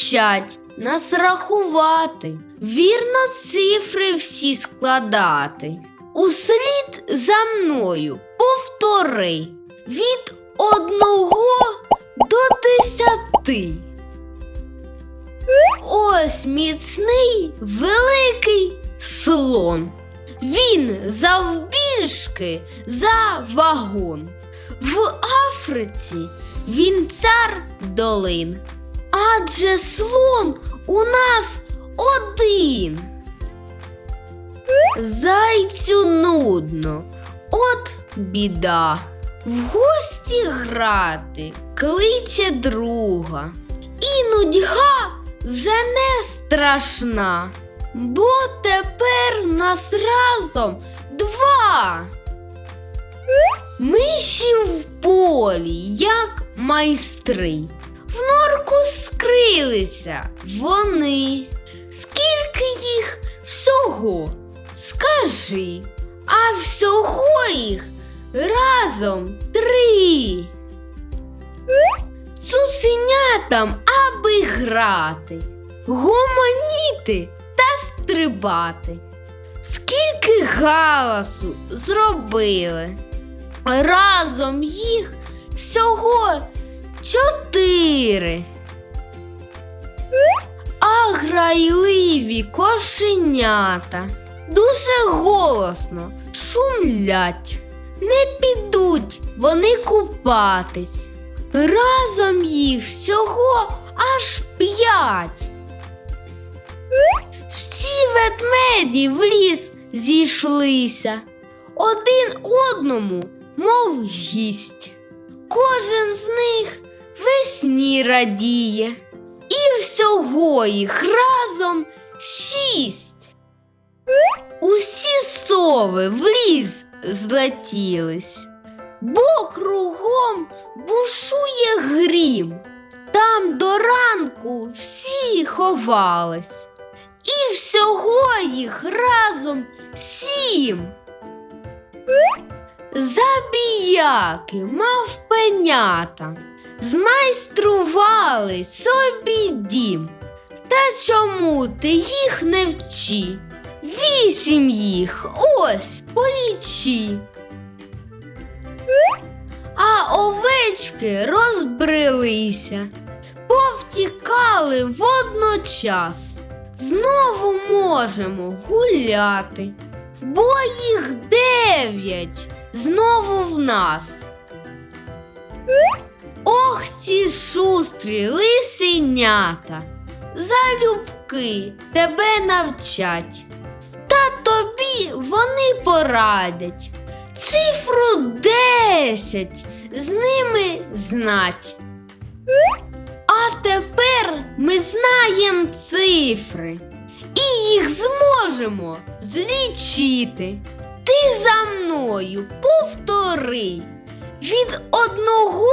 вчать нас рахувати, вірно цифри всі складати. Услід за мною повтори від одного до десяти. Ось міцний великий слон. Він завбільшки за вагон. В Африці він цар долин. Адже слон у нас один. Зайцю нудно, от біда. В гості грати кличе друга. І нудьга вже не страшна, бо тепер нас разом два. Миші в полі, як майстри, в норку скрилися вони. Скільки їх всього? Скажи, а всього їх разом три. Цуценятам, аби грати, гомоніти та стрибати. Скільки галасу зробили. Разом їх всього чотири. А грайливі кошенята дуже голосно шумлять. Не підуть вони купатись. Разом їх всього аж п'ять. Всі ведмеді в ліс зійшлися, один одному, мов гість. Кожен з них весні радіє, і всього їх разом шість. Усі сови в ліс злетілись, бо кругом бушує грім. Там до ранку всі ховались, і всього їх разом сім. Забіяки, мавпенята, змайстрували собі дім. Та чому ти їх не вчи? Вісім їх ось полічи. А овечки розбрелися, повтікали водночас. Знову можемо гуляти, бо їх дев'ять знову в нас. Ох, ці шустрі лисенята, залюбки тебе навчать, та тобі вони порадять. Цифру десять з ними знать. А тепер ми знаємо цифри і їх зможемо злічити. Ти за мною повтори від одного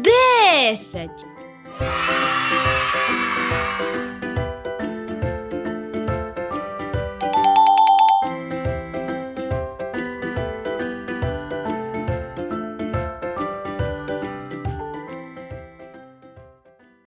Десять.